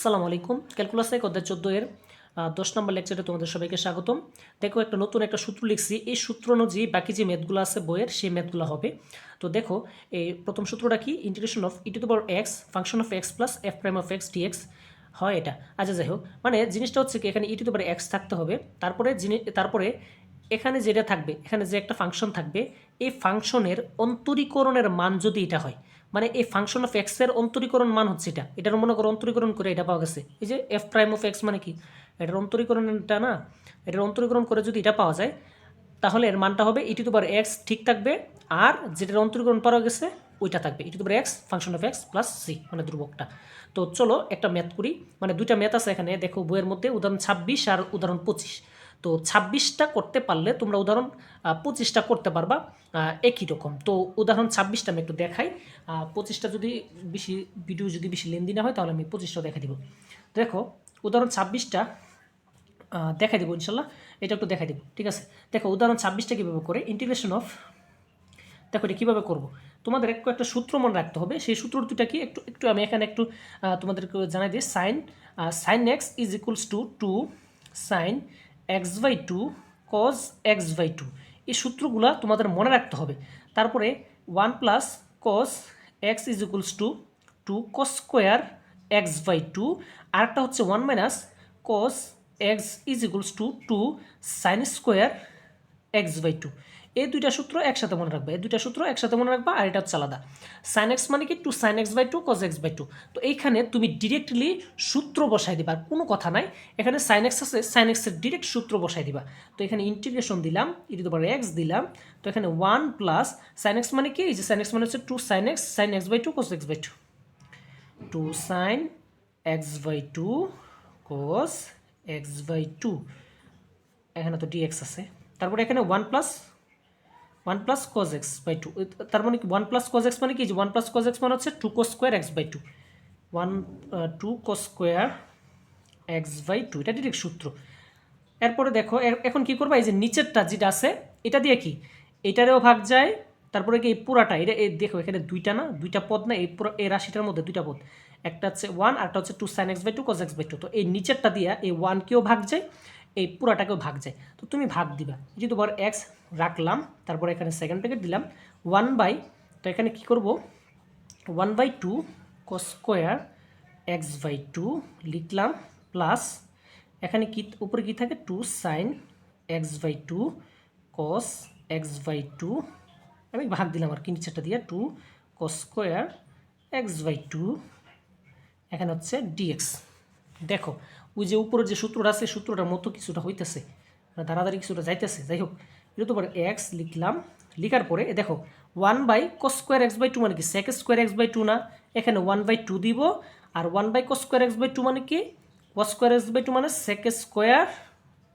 আসসালামু আলাইকুম। ক্যালকুলাস এক অধ্যায় চোদ্দ এর দশ নম্বর লেকচারে তোমাদের সবাইকে স্বাগতম। দেখো, একটা নতুন একটা সূত্র লিখছি। এই সূত্র অনুযায়ী বাকি যে ম্যাথগুলো আছে বইয়ের, সেই ম্যাথগুলো হবে। তো দেখো, এই প্রথম সূত্রটা কি? Integration of E to power X function of X plus F prime of X DX হয় এটা। আচ্ছা যাই হোক মানে জিনিসটা হচ্ছে কি, এখানে ই টু পাওয়ার এক্স থাকতে হবে। তারপরে তারপরে এখানে যেটা থাকবে, এখানে যে একটা ফাংশন থাকবে, এই ফাংশনের অন্তরীকরণের মান যদি এটা হয় মানে এই ফাংশন অফ এক্সের অন্তরীকরণ মান হচ্ছে এটা। এটার মনে করো অন্তরীকরণ করে এটা পাওয়া গেছে। এই যে এফ প্রাইম অফ এক্স মানে কি? এটার অন্তরীকরণটা না, এটার অন্তরীকরণ করে যদি এটা পাওয়া যায়, তাহলে এর মানটা হবে ইটি টু বার এক্স ঠিক থাকবে আর যেটার অন্তরীকরণ পাওয়া গেছে, ওইটা থাকবে। ইটি to bar X function of X plus C মানে ধ্রুবকটা। তো চলো একটা ম্যাথ করি। মানে দুইটা ম্যাথ আছে এখানে। দেখো বইয়ের মধ্যে উদাহরণ ছাব্বিশ আর উদাহরণ পঁচিশ। তো ছাব্বিশটা করতে পারলে তোমরা উদাহরণ পঁচিশটা করতে পারবা একই রকম। তো উদাহরণ ছাব্বিশটা আমি একটু দেখাই। পঁচিশটা যদি বেশি ভিডিও যদি বেশি লেনদি না হয়, তাহলে আমি পঁচিশটা দেখা দিব। দেখো, উদাহরণ ছাব্বিশটা দেখা দিব ইনশাল্লাহ। এটা একটু দেখা দিব, ঠিক আছে? দেখো, উদাহরণ ছাব্বিশটা কীভাবে করে? ইন্টিগ্রেশন অফ দেখো এটা কীভাবে করব? তোমাদের একটু একটা সূত্র মনে রাখতে হবে। সেই সূত্র দুটা কি? একটু একটু আমি এখানে একটু তোমাদেরকে জানাই দিই। Sine sine x is equals to two sine x by two cos x by two, এই সূত্রগুলো তোমাদের মনে রাখতে হবে। তারপরে one plus cos x is equals to two cos square x by two, আরেকটা হচ্ছে one minus cos x is equals to two sine square x by two. এই দুইটা সূত্র একসাথে মনে রাখবে। এই দুইটা সূত্র একসাথে মনে রাখবা আর এটা হচ্ছে আলাদা। সাইন এক্স মানে কি? Two sine x by two cos x by two তো এইখানে তুমি ডিরেক্টলি সূত্র বসাই দিবা, আর কোনো কথা নাই। এখানে সাইন এক্স আছে সাইন এক্সের ডিরেক্ট সূত্র বসাই দিবা। তো এখানে ইন্টিগ্রেশন দিলাম ইটি তোমার এক্স দিলাম। তো এখানে ওয়ান প্লাস সাইন এক্স মানে কি? এই যে সাইন এক্স মানে হচ্ছে two sine x sine x by two cos x by two two sine x by two cos x by two এখানে তো ডিএক্স আছে। তারপরে এখানে one plus one plus cos x by two. তার মানে কি? ওয়ান প্লাস কজ এক্স মানে কি? ওয়ান প্লাস কজ এক্স মানে হচ্ছে two cos square x by two. One two cos square x by two. এটা ডিরেক্ট সূত্র। এরপরে দেখো এখন কি করবা? এই যে নিচেরটা যেটা আছে, এটা দিয়ে কি? এটারেও ভাগ যায়, তারপরে কি এই পুরাটা? এটা, এই দেখো, এখানে দুইটা না? দুইটা পদ না? এই পুরো, এই রাশিটার মধ্যে দুইটা পদ। একটা হচ্ছে ওয়ান আরেকটা হচ্ছে two sine x by two cos x by two. তো এই নিচেরটা দিয়া এই ওয়ানকেও ভাগ যায় এই পুরাটাকেও ভাগ যায়। তো তুমি ভাগ দিবা। এই যে তোমার এক্স রাখলাম, তারপরে এখানে সেকেন্ড প্যাকেট দিলাম। ওয়ান বাই তো এখানে কি করব? One by two cos square x by two লিখলাম প্লাস এখানে কি, উপরে কি থাকে? Two sine x by two cos x by two আমি ভাগ দিলাম আর কি নিচেটা দিয়ে two cos square x by two এখানে হচ্ছে ডিএক্স দেখো ওই যে উপরে যে সূত্রটা আছে সূত্রটার মতো কিছুটা হইতেছে। মানে তাড়াতাড়ি কিছুটা যাইতেছে। যাই হোক, এটা তো এক্স লিখলাম। লিখার পরে দেখো one by cos square x by two মানে কি? Sec square x by two না? এখানে ওয়ান বাই টু দিব। আর one by cos square x by two মানে কি? Cos square x by two মানে sec square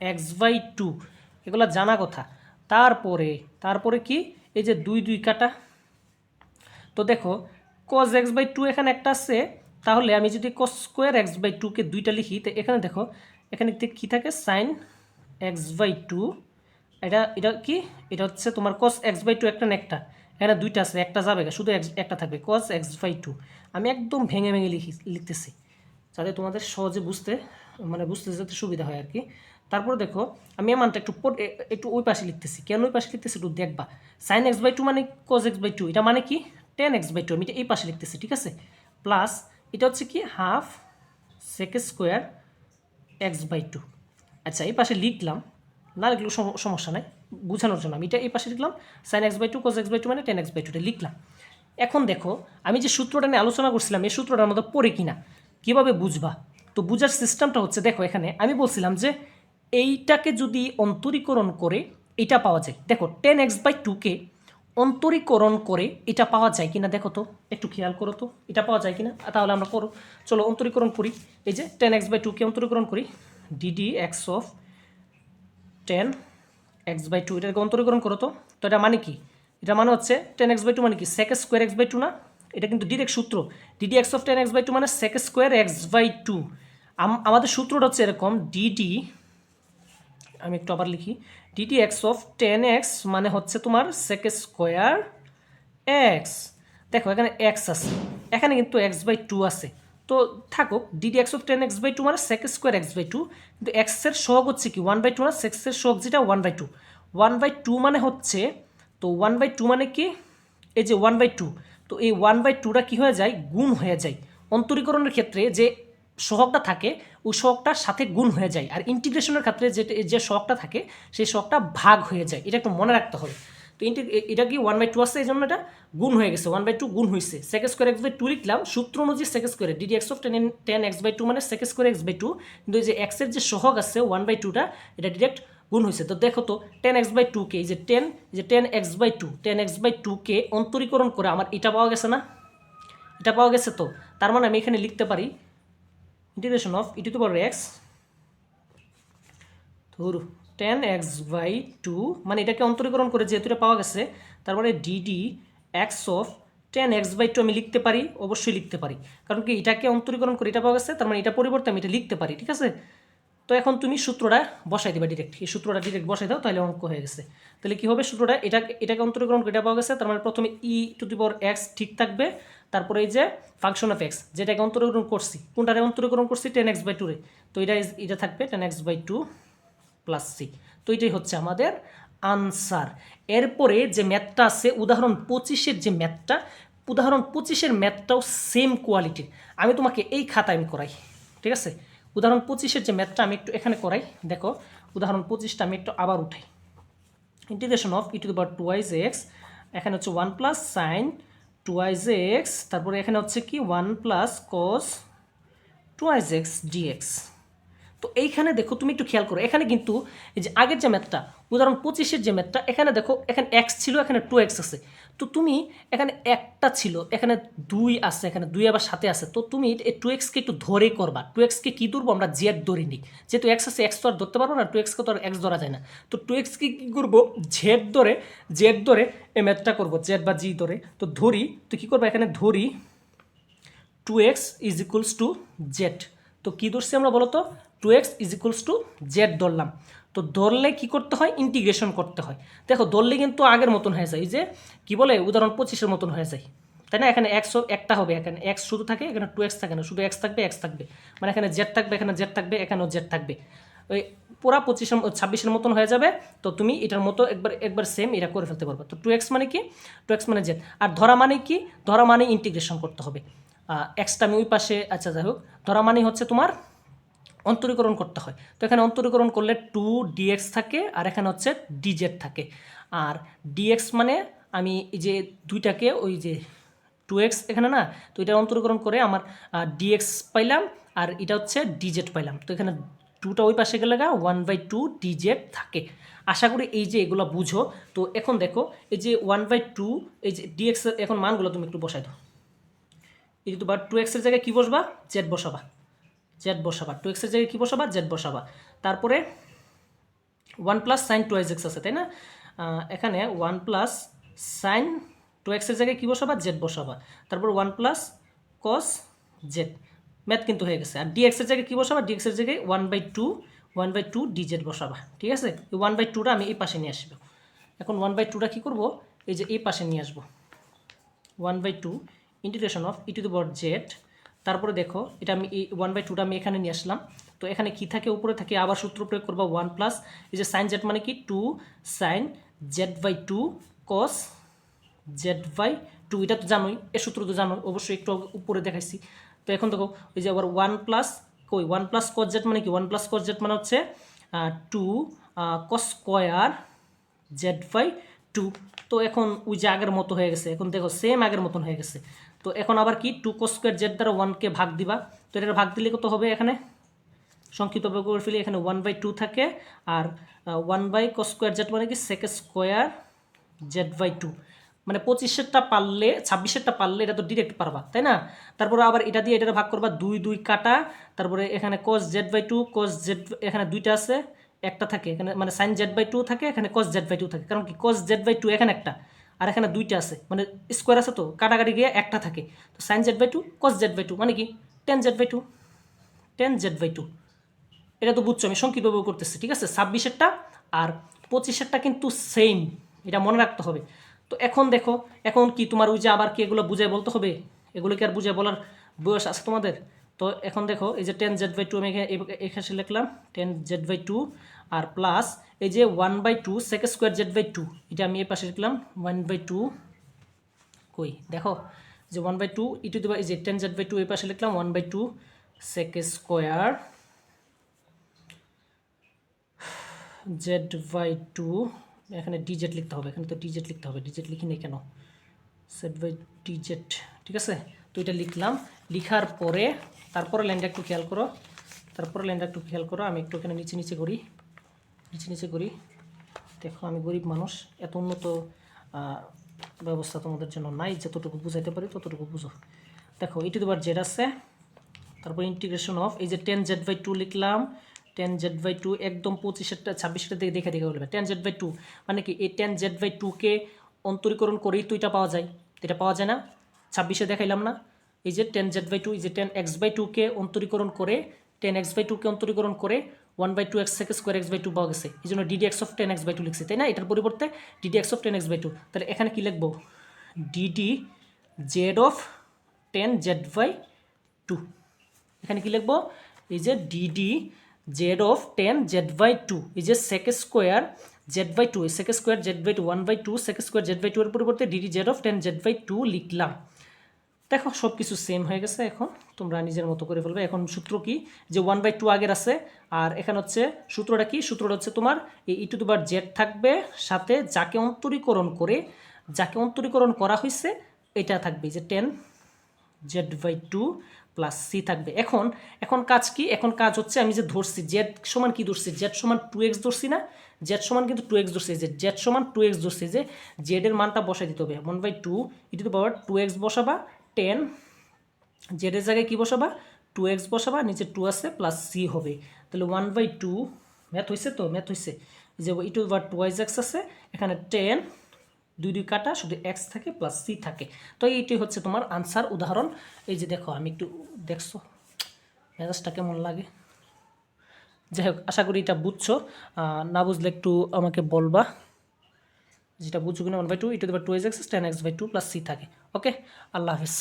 x by two এগুলো জানা কথা। তারপরে তারপরে কি? এই যে দুই দুই কাটা। তো দেখো কজ এক্স বাই টু এখানে একটা আছে। তাহলে আমি যদি কস স্কোয়ার এক্স বাই টুকে দুইটা লিখি, তো এখানে দেখো, এখানে কি থাকে? সাইন এক্স বাই টু এটা এটা কি? এটা হচ্ছে তোমার কস এক্স বাই টু একটা না একটা। এখানে দুইটা আছে, একটা যাবে শুধু একটা থাকবে কস এক্স বাই টু আমি একদম ভেঙে ভেঙে লিখি, লিখতেছি, যাতে তোমাদের সহজে বুঝতে মানে বুঝতে যাতে সুবিধা হয় আর কি তারপরে দেখো, আমি এই মানটা একটু একটু ওই পাশে লিখতেছি। কেন ওই পাশে লিখতেছি? একটু দেখবা। সাইন এক্স বাই টু মানে কজ এক্স বাই টু এটা মানে কি? টেন এক্স বাই টু আমি এটা এই পাশে লিখতেছি, ঠিক আছে? প্লাস এটা হচ্ছে কি half sec square x by two আচ্ছা এই পাশে লিখলাম, না লিখলেও সমস্যা নাই বোঝানোর জন্য আমি এটা এই পাশে লিখলাম sine x by two cos x by two মানে টেন এক্স বাই টুটা লিখলাম। এখন দেখো, আমি যে সূত্রটা নিয়ে আলোচনা করছিলাম, এই সূত্রটার মধ্যে পড়ে কিনা, কীভাবে বুঝবা? তো বুঝার সিস্টেমটা হচ্ছে, দেখো এখানে আমি বলছিলাম যে এইটাকে যদি অন্তরীকরণ করে, এটা পাওয়া যায়। দেখো টেন এক্স বাই টুকে অন্তরীকরণ করে এটা পাওয়া যায় কিনা দেখো তো, একটু খেয়াল করো তো, এটা পাওয়া যায় কিনা? তাহলে আমরা করো। চলো অন্তরীকরণ করি। এই যে টেন এক্স বাই টুকে অন্তরীকরণ করি। Dd x of tan x by two এটাকে অন্তরীকরণ করো তো। তো এটা মানে কি? এটা মানে হচ্ছে টেন এক্স বাই টু মানে কি? Sec square x by two না? এটা কিন্তু ডিরেক্ট সূত্র। Dd x of tan x by two মানে sec square x by two আমাদের সূত্রটা হচ্ছে এরকম ডিডি আমি একটু আবার লিখি। Dd x of tan x মানে হচ্ছে তোমার সেক স্কোয়ার এক্স দেখো, এখানে এক্স আছে, এখানে কিন্তু এক্স বাই টু আছে। তো থাকুক dd x of tan x by two মানে sec square x by two কিন্তু এক্সের সহগ হচ্ছে কি? ওয়ান বাই টু না সেক্সের সহগ যেটা one by two one by two মানে হচ্ছে, তো ওয়ান বাই টু মানে কি? এই যে ওয়ান বাই টু তো এই ওয়ান বাই টুটা কী হয়ে যায়? গুণ হয়ে যায়। অন্তরীকরণের ক্ষেত্রে যে সহগটা থাকে সহগটার সাথে গুণ হয়ে যায়। আর ইন্টিগ্রেশনের ক্ষেত্রে যে যে শখটা থাকে, সেই শখটা ভাগ হয়ে যায়। এটা একটু মনে রাখতে হবে। তো এটা কি ওয়ান বাই টু আসছে এই জন্য এটা? গুণ হয়ে গেছে। ওয়ান বাই টু গুণ হয়েছে sec square x by two লিখলাম। সূত্র অনুযায়ী সেক স্কোয়ারে dd x of tan tan x by two মানে sec square x by two কিন্তু এই যে এক্সের যে সহগ আছে ওয়ান বাই টুটা এটা ডিরেক্ট গুণ হয়েছে তো দেখো তো টেন এক্স বাই টু কে, এই যে টেন যে tan x by two tan x by two কে অন্তরীকরণ করে আমার এটা পাওয়া গেছে না? এটা পাওয়া গেছে তো? তার মানে আমি এখানে লিখতে পারি integration of e power x ধর টেন এক্স বাই টু মানে এটাকে অন্তরীকরণ করে যেহেতু এটা পাওয়া গেছে, তারপরে dd x of tan x by two আমি লিখতে পারি, অবশ্যই লিখতে পারি। কারণ কি এটাকে অন্তরীকরণ করে এটা পাওয়া গেছে, তার মানে এটা পরিবর্তে আমি এটা লিখতে পারি, ঠিক আছে? তো এখন তুমি সূত্রটা বসাই দিবা ডিরেক্ট এই সূত্রটা ডিরেক্ট বসাই দাও, তাহলে অঙ্ক হয়ে গেছে। তাহলে কি হবে সূত্রটা? এটা এটাকে অন্তরীকরণ করে এটা পাওয়া গেছে, তার মানে প্রথমে ই টু দি পাওয়ার এক্স ঠিক থাকবে তারপরে এই যে ফাংশন অফ এক্স যেটাকে অন্তরীকরণ করছি। কোনটারে অন্তরীকরণ করছি? টেন এক্স বাই টুরে তো এটা এটা থাকবে tan x by two plus c তো এটাই হচ্ছে আমাদের আনসার এরপরে যে ম্যাথটা আছে, উদাহরণ পঁচিশের যে ম্যাথটা উদাহরণ পঁচিশের ম্যাথটাও সেম কোয়ালিটির আমি তোমাকে এই খাতায় আমি করাই, ঠিক আছে? উদাহরণ পঁচিশের যে ম্যাথটা আমি একটু এখানে করাই, দেখো, উদাহরণ পঁচিশটা আমি একটু আবার উঠাই। Integration of e to power two wise x এখানে হচ্ছে one plus sine two wise x তারপরে এখানে হচ্ছে কি one plus cos two wise x dx তো এইখানে দেখো, তুমি একটু খেয়াল করো, এখানে কিন্তু এই যে আগের যে ম্যাথটা উদাহরণ পঁচিশের যে ম্যাথটা এখানে দেখো, এখানে এক্স ছিল, এখানে টু এক্স আছে। তো তুমি এখানে একটা ছিল, এখানে দুই আছে, এখানে দুই আবার সাথে আছে, তো তুমি এই টু এক্সকে একটু ধরে করবা। টু এক্সকে কী ধরবো? আমরা জেড ধরে নিই। যেহেতু এক্স আছে এক্স তো আর ধরতে পারব না টু এক্সকে তো আর এক্স ধরা যায় না। তো টু এক্সকে কী করব? জেড ধরে জেড ধরে এই ম্যাথটা করব জেড বা জি ধরে। তো ধরি, তো কী করব? এখানে ধরি two x is equals to z তো কী ধরছি আমরা বলো তো two x is equals to z ধরলাম। তো ধরলে কী করতে হয়? ইন্টিগ্রেশন করতে হয়। দেখো, ধরলে কিন্তু আগের মতন হয়ে যায়। যে, কী বলে? উদাহরণ পঁচিশের মতন হয়ে যায়। তাই না? এখানে এক্স একটা হবে। এখানে এক্স শুধু থাকে, এখানে টু এক্স থাকে না। শুধু এক্স থাকবে এক্স থাকবে। মানে এখানে জেড থাকবে, এখানে জেড থাকবে, এখানেও জেড থাকবে। ওই পুরা পঁচিশের ছাব্বিশের মতন হয়ে যাবে। তো তুমি এটার মতো একবার একবার সেম এটা করে ফেলতে পারবে। তো টু এক্স মানে কি? টু এক্স মানে জেড আর ধরা মানে কি? ধরা মানে ইন্টিগ্রেশন করতে হবে। এক্সটা আমি ওই পাশে আচ্ছা যাই হোক। ধরা মানে হচ্ছে তোমার অন্তরীকরণ করতে হয়। তো এখানে অন্তরীকরণ করলে টু ডিএক্স থাকে আর এখানে হচ্ছে ডিজেড থাকে। আর ডিএক্স মানে আমি এই যে দুইটাকে ওই যে টু এক্স এখানে না, তো এটা অন্তরীকরণ করে আমার ডিএক্স পাইলাম আর এটা হচ্ছে ডিজেড পাইলাম। তো এখানে টুটা ওই পাশে গেলে গা ওয়ান বাই টু ডিজেড থাকে। আশা করি এই যে এগুলো বুঝো। তো এখন দেখো, এই যে ওয়ান বাই টু এই যে ডিএক্স এখন মানগুলো তুমি একটু বসাই দাও। এই তো বা টু এক্সের জায়গায় কী বসবা? জেড বসাবা। জেড বসাবা। টু এক্সের জায়গায় কী বসাবা? জেড বসাবা। তারপরে one plus sine two x আছে, তাই না? এখানে ওয়ান প্লাস সাইন টু এক্সের জায়গায় কী বসাবা? জেড বসাবা। তারপর one plus cos z. Math কিন্তু হয়ে গেছে। আর ডিএক্সের জায়গায় কী বসাবা? ডিএক্সের জায়গায় one by two, one by two dz বসাবা। ঠিক আছে? এই ওয়ান বাই টুটা আমি এই পাশে নিয়ে আসব। এখন ওয়ান বাই টুটা কী করব? এই যে এই পাশে নিয়ে আসব। One by two integration of e to the but z তারপরে দেখো, এটা আমি এই ওয়ান বাই টুটা আমি এখানে নিয়ে আসলাম। তো এখানে কি থাকে? উপরে থাকে আবার সূত্র প্রয়োগ করব ওয়ান প্লাস এই যে সাইন জেড মানে কি? Two sine z by two cos z by two এটা তো জানোই, এ সূত্র তো জানোই, অবশ্যই একটু উপরে দেখাইছি। তো এখন দেখো ওই যে আবার ওয়ান প্লাস কই? ওয়ান প্লাস কস জেড মানে কি? ওয়ান প্লাস কস জেড মানে হচ্ছে two cos square z by two তো এখন ওই যে আগের মতো হয়ে গেছে। এখন দেখো সেম আগের মতন হয়ে গেছে। তো এখন আবার কি? টু কস স্কোয়ার জেড দ্বারা ওয়ানকে ভাগ দিবা। তো এটা ভাগ দিলে কত হবে এখানে? সংক্ষিপ্তভাবে করে ফেলি এখানে ওয়ান বাই টু থাকে। আর one by cos square z মানে কি? Sec square z by two মানে পঁচিশেরটা পারলে, ছাব্বিশেরটা পারলে এটা তো ডিরেক্ট পারবা, তাই না? তারপরে আবার এটা দিয়ে এটা ভাগ করবা, দুই দুই কাটা। তারপরে এখানে cos z by two cos z এখানে দুইটা আছে, একটা থাকে। এখানে মানে সাইন জেড বাই টু থাকে, এখানে কস জেড বাই টু থাকে। কারণ কি? কস জেড বাই টু এখানে একটা। আর এখানে দুইটা আছে মানে স্কোয়ার আছে তো, কাটাকাটি গিয়ে একটা থাকে। তো sine z by two cos z by two মানে কি? Tan z by two tan z by two এটা তো বুঝছ, আমি সংক্ষিপ্তভাবে করতেছি, ঠিক আছে? ছাব্বিশেরটা আর পঁচিশেরটা কিন্তু সেম এটা মনে রাখতে হবে। তো এখন দেখো, এখন কি তোমার ওই যে আবার কি এগুলো বুঝায় বলতে হবে? এগুলো কি আর বুঝায় বলার বয়স আছে তোমাদের? তো এখন দেখো, এই যে টেন জেড বাই টু আমি এখানে এখানে লিখলাম টেন জেড বাই টু আর প্লাস এই যে one by two sec square z by two এটা আমি এই পাশে লিখলাম ওয়ান বাই টু কই? দেখো, যে ওয়ান বাই টু ইটু দেবা এই যে টেন জেড বাই টু এই পাশে লিখলাম one by two sec square z by two এখানে ডিজেট লিখতে হবে, এখানে তো ডিজেট লিখতে হবে ডিজেট লিখি নেই কেন? সেট বাই ডিজেট ঠিক আছে? তো এটা লিখলাম, লিখার পরে, তারপরে লাইনটা একটু খেয়াল করো, তারপরে লাইনটা একটু খেয়াল করো, আমি একটু এখানে নিচে নিচে করি। নিচে নিচে করি। দেখো, আমি গরিব মানুষ, এত উন্নত ব্যবস্থা তোমাদের জন্য নাই, যতটুকু বুঝাইতে পারি ততটুকু বুঝো। দেখো এটি তোমার জেড আছে। তারপর ইন্টিগ্রেশন অফ এই যে টেন জেড বাই টু লিখলাম টেন জেড বাই টু একদম পঁচিশেরটা ছাব্বিশের দিকে দেখে দেখে বলবে। টেন জেড বাই টু মানে কি? এই টেন জেড বাই টুকে অন্তরীকরণ করেই তো এটা পাওয়া যায়। এটা পাওয়া যায় না। ছাব্বিশে দেখাইলাম না। এই যে টেন জেড বাই টু এই যে টেন এক্স বাই টুকে অন্তরীকরণ করে টেন এক্স বাই টুকে অন্তরীকরণ করে ওয়ান বাই টু এক্স থেকে স্কোয়ার এক্স বাই টু পাওয়া গেছে এই জন্য dd x of tan x by two লিখছি, তাই না? এটার পরিবর্তে dd x of tan x by two তাহলে এখানে কী লিখব? Dd z of tan z by two এখানে কি লিখব? এই যে dd z of tan z by two এই যে sec square z by two sec square z by two one by two sec square z by two এর পরিবর্তে dd z of tan z by two লিখলাম। দেখো সব কিছু same হয়ে গেছে এখন। তোমরা নিজের মতো করে ফেলবে এখন সূত্র কি? যে ওয়ান বাই টু আগের আছে, আর এখানে হচ্ছে সূত্রটা কি? সূত্রটা হচ্ছে তোমার এই ই টু দুবার জেড থাকবে, সাথে যাকে অন্তরীকরণ করে, যাকে অন্তরীকরণ করা হয়েছে এটা থাকবে যে tan z by two plus c থাকবে। এখন এখন কাজ কি? এখন কাজ হচ্ছে আমি যে ধরছি জেড সমান কি ধরছি? জেড সমান টু এক্স ধরছি না? জেড সমান কিন্তু টু এক্স ধরছি। যে জেড সমান টু এক্স ধরছি। যে জেডের মানটা বসাই দিতে হবে। One by two e to to power two x বসাবা tan জেডের জায়গায় কী বসাবা? টু এক্স বসাবা, নিচে টু আছে প্লাস সি হবে। তাহলে ওয়ান বাই টু ম্যাথ হয়েছে তো? ম্যাথ হয়েছে যে ই টু বা টু ওয়াইজ এক্স আছে, এখানে টেন দুই দুই কাটা, শুধু এক্স থাকে প্লাস সি থাকে। তো এইটাই হচ্ছে তোমার আনসার উদাহরণ। এই যে দেখো, আমি একটু দেখছ, মেজাজটা কেমন লাগে? যাই হোক, আশা করি এটা বুঝছ। না বুঝলে একটু আমাকে বলবা। যেটা বুঝছ কিনা one by two e to the power two x x tan x by two plus c থাকে। ওকে আল্লাহ হাফিজ।